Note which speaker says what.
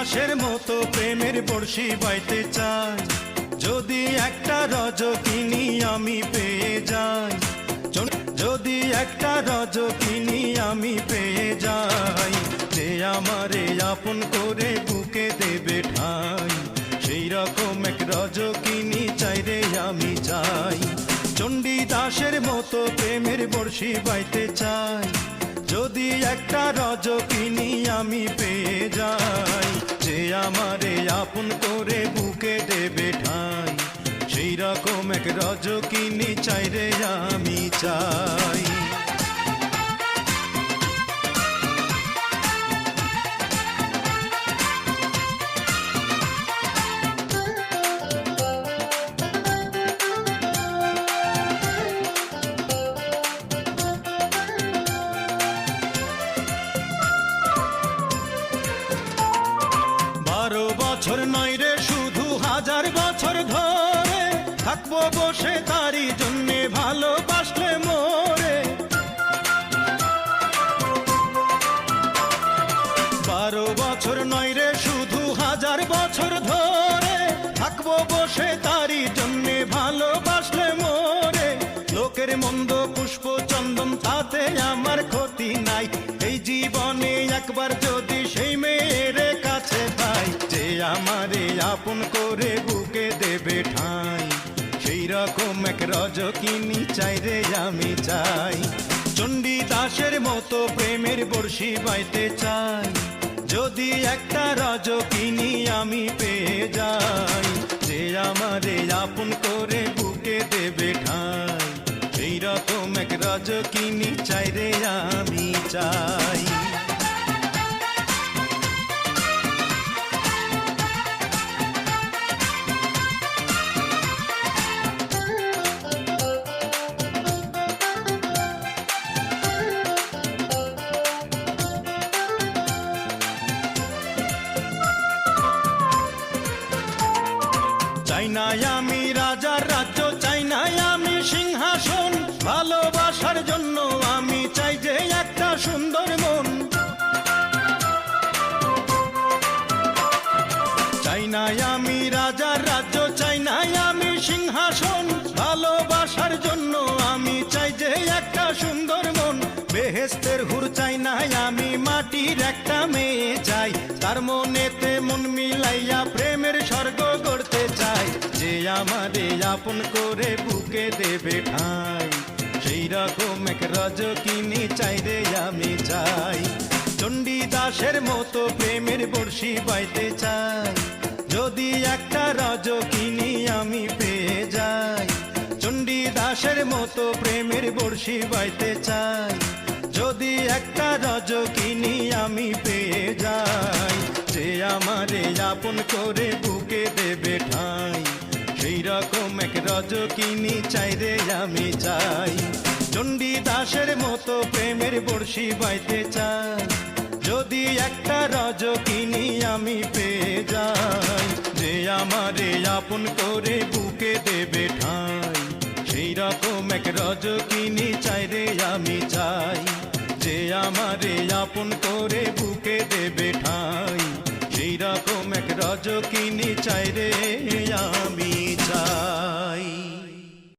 Speaker 1: দাসের মতো প্রেমের বর্ষি বাইতে চাই। যদি একটা রজ কিনি আমি পেয়ে যাই যদি একটা রজ কিনি আমি পেয়ে যাই, যে আমারে আপন করে বুকে দেবে ঠাই। সেই রকম এক রজ কিনি চাই রে আমি চাই। চণ্ডী দাসের মতো প্রেমের বর্ষি বাইতে চাই। যদি একটা রজ কিনি আমি পেয়ে যাই, যে আমারে আপন করে বুকে দেবে ঠাই। সেই রকম এক রজ কিনি চাই রে আমি চাই। বছর নয় রে, শুধু হাজার বছর ধরে থাকব বসে, তারই জন্যে ভালোবাসলে মোরে। বারো বছর নয় রে, শুধু হাজার বছর ধরে থাকব বসে, তারই জন্যে ভালোবাসলে মোরে। লোকের মন্দ পুষ্প চন্দন, তাতে আমার ক্ষতি নাই। এই জীবনে একবার যদি সেই মেয়ের আপন করে বুকে দেবে ঠাই। সেই রকম এক রজ কিনি চাই রে আমি চাই। চণ্ডী দাসের মতো প্রেমের বর্ষি বাইতে চাই। যদি একটা রজ কিনি আমি পেয়ে যাই, যে আমারে আপন করে বুকে দেবে ঠাই। সেই রকম এক রজ কিনি চাই রে আমি চাই। না আমি রাজার রাজ্য চাই না আমি সিংহাসন। ভালোবাসার জন্য আমি চাই যে একটা সুন্দর মন। চাই না আমি রাজার রাজ্য চাই না আমি সিংহাসন। ভালোবাসার জন্য আমি চাই যে একটা সুন্দর মন। বেহেস্তের হুর চাই না আমি মাটির একটা মেয়ে চাই। তার মনেতে মন মিলাইয়া প্রেমের স্বর্গ করতে চাই। আমারে আপন করে বুকে দেবে ঠাই সেই রকম এক রজ কিনি চাই রে আমি চাই। চণ্ডী দাসের মতো প্রেমের বর্ষি বাইতে চাই। যদি একটা রজ কিনি আমি পেয়ে যাই চণ্ডী দাসের মতো প্রেমের বর্ষি বাইতে চাই। যদি একটা রজ কিনি আমি পেয়ে যাই যে আমারে আপন করে বুকে দেবে রকম এক রজ কিনি চাই রে, আমি চাই। চণ্ডী দাসের মতো প্রেমের বর্ষি বাইতে চাই। যদি একটা রজ কিনি, আমি পেয়ে যাই। যে আমারে আপন করে বুকে দেবে ঠাই। সেই রকম এক রজ কিনি চাই রে, আমি চাই। যে আমারে আপন করে বুকে দেবে ঠাই। সেই রকম এক রজ কিনি চাই রে।